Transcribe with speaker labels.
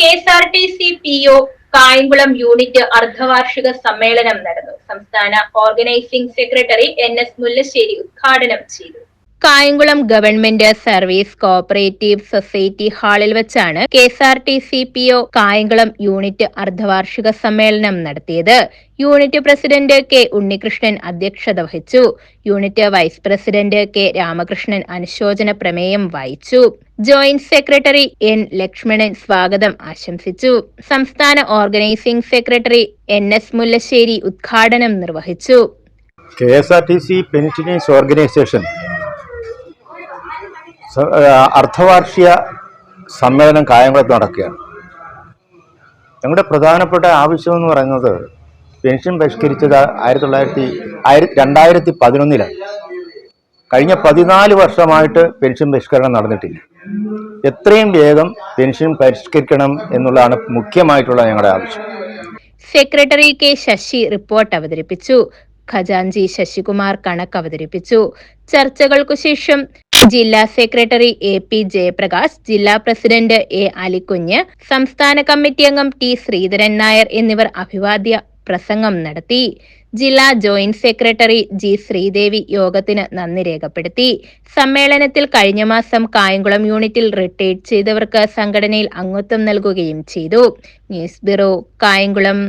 Speaker 1: K S R T C P O Kayamkulam unit അർദ്ധവാർഷിക സമ്മേളനം നടന്നു. സംസ്ഥാന organising secretary N S Mullassery ഉദ്ഘാടനം ചെയ്തു. Kayamkulam government service cooperative society ഹാളിൽ വെച്ചാണ് K S R T C P O Kayamkulam unit അർദ്ധവാർഷിക സമ്മേളനം നടത്തിയത്. Unit president K Unnikrishnan അധ്യക്ഷത വഹിച്ചു. Unit vice president K Ramakrishnan അനുശോചന പ്രമേയം വായിച്ചു. ജോയിന്റ് സെക്രട്ടറി എൻ ലക്ഷ്മണൻ സ്വാഗതം ആശംസിച്ചു. സംസ്ഥാന organising secretary N S Mullassery ഉദ്ഘാടനം നിർവഹിച്ചു.
Speaker 2: K S R T C pensioners organisation അർദ്ധവാർഷിക സമ്മേളനം കായംകുളത്ത് നടക്കുകയാണ്. ഞങ്ങളുടെ പ്രധാനപ്പെട്ട ആവശ്യം എന്ന് പറയുന്നത് പെൻഷൻ പരിഷ്കരിച്ചത് ആയിരത്തി തൊള്ളായിരത്തി ആയിരത്തി രണ്ടായിരത്തി പതിനൊന്നിലാണ് കഴിഞ്ഞ പതിനാല് വർഷമായിട്ട് പെൻഷൻ പരിഷ്കരണം നടന്നിട്ടില്ല. എത്രയും വേഗം പെൻഷൻ പരിഷ്കരിക്കണം എന്നുള്ളതാണ് മുഖ്യമായിട്ടുള്ള ഞങ്ങളുടെ ആവശ്യം.
Speaker 1: സെക്രട്ടറി കെ ശശി റിപ്പോർട്ട് അവതരിപ്പിച്ചു. ഖജാൻജി ശശികുമാർ കണക്ക് അവതരിപ്പിച്ചു. ചർച്ചകൾക്കു ശേഷം ജില്ലാ സെക്രട്ടറി എ പി ജയപ്രകാശ് ജില്ലാ പ്രസിഡന്റ് എ അലിക്കുഞ്ഞ് സംസ്ഥാന കമ്മിറ്റി അംഗം ടി ശ്രീധരൻ നായർ എന്നിവർ അഭിവാദ്യ പ്രസംഗം നടത്തി. ജില്ലാ ജോയിന്റ് സെക്രട്ടറി ജി ശ്രീദേവി യോഗത്തിന് നന്ദി രേഖപ്പെടുത്തി. സമ്മേളനത്തിൽ കഴിഞ്ഞ മാസം കായംകുളം യൂണിറ്റിൽ റിട്ടയർഡ് ചെയ്തവർക്ക് സംഘടനയിൽ അംഗത്വം നൽകുകയും ചെയ്തു. News bureau Kayamkulam.